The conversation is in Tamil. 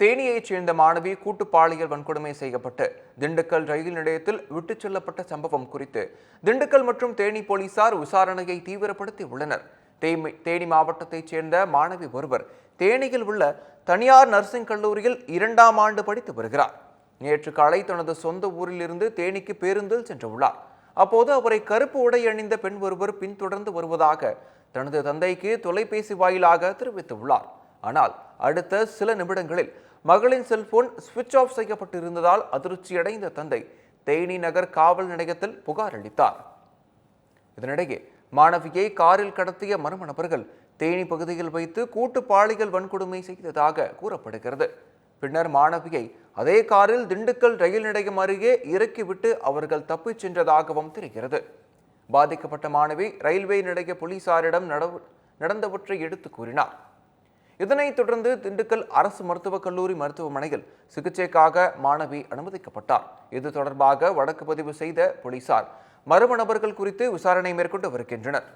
தேனியைச் சேர்ந்த மாணவி கூட்டு பாலியல் வன்கொடுமை செய்யப்பட்டு திண்டுக்கல் ரயில் நிலையத்தில் விட்டுச் செல்லப்பட்ட சம்பவம் குறித்து திண்டுக்கல் மற்றும் தேனி போலீசார் விசாரணையை தீவிரப்படுத்தி உள்ளனர். தேனி மாவட்டத்தைச் சேர்ந்த மாணவி ஒருவர் தேனியில் உள்ள தனியார் நர்சிங் கல்லூரியில் இரண்டாம் ஆண்டு படித்து வருகிறார். நேற்று காலை தனது சொந்த ஊரிலிருந்து தேனிக்கு பேருந்தில் சென்றுள்ளார். அப்போது அவரை கருப்பு உடை அணிந்த பெண் ஒருவர் பின்தொடர்ந்து வருவதாக தனது தந்தைக்கு தொலைபேசி வாயிலாக தெரிவித்துள்ளார். ஆனால் அடுத்த சில நிமிடங்களில் மகளின் செல்போன் சுவிட்ச் ஆஃப் செய்யப்பட்டிருந்ததால் அதிர்ச்சியடைந்த தந்தை தேனி நகர் காவல் நிலையத்தில் புகார் அளித்தார். இதனிடையே மாணவியை காரில் கடத்திய மர்ம நபர்கள் தேனி பகுதியில் வைத்து கூட்டு பாலியல் வன்கொடுமை செய்ததாக கூறப்படுகிறது. பின்னர் மாணவியை அதே காரில் திண்டுக்கல் ரயில் நிலையம் அருகே இறக்கிவிட்டு அவர்கள் தப்பிச் சென்றதாகவும் தெரிகிறது. பாதிக்கப்பட்ட மாணவி ரயில்வே நிலைய போலீசாரிடம் நடந்தவற்றை எடுத்து கூறினார். இதனைத் தொடர்ந்து திண்டுக்கல் அரசு மருத்துவக் கல்லூரி மருத்துவமனையில் சிகிச்சைக்காக மாணவி அனுமதிக்கப்பட்டார். இது தொடர்பாக வழக்கு பதிவு செய்த போலீசார் மர்ம நபர்கள் குறித்து விசாரணை மேற்கொண்டு வருகின்றனர்.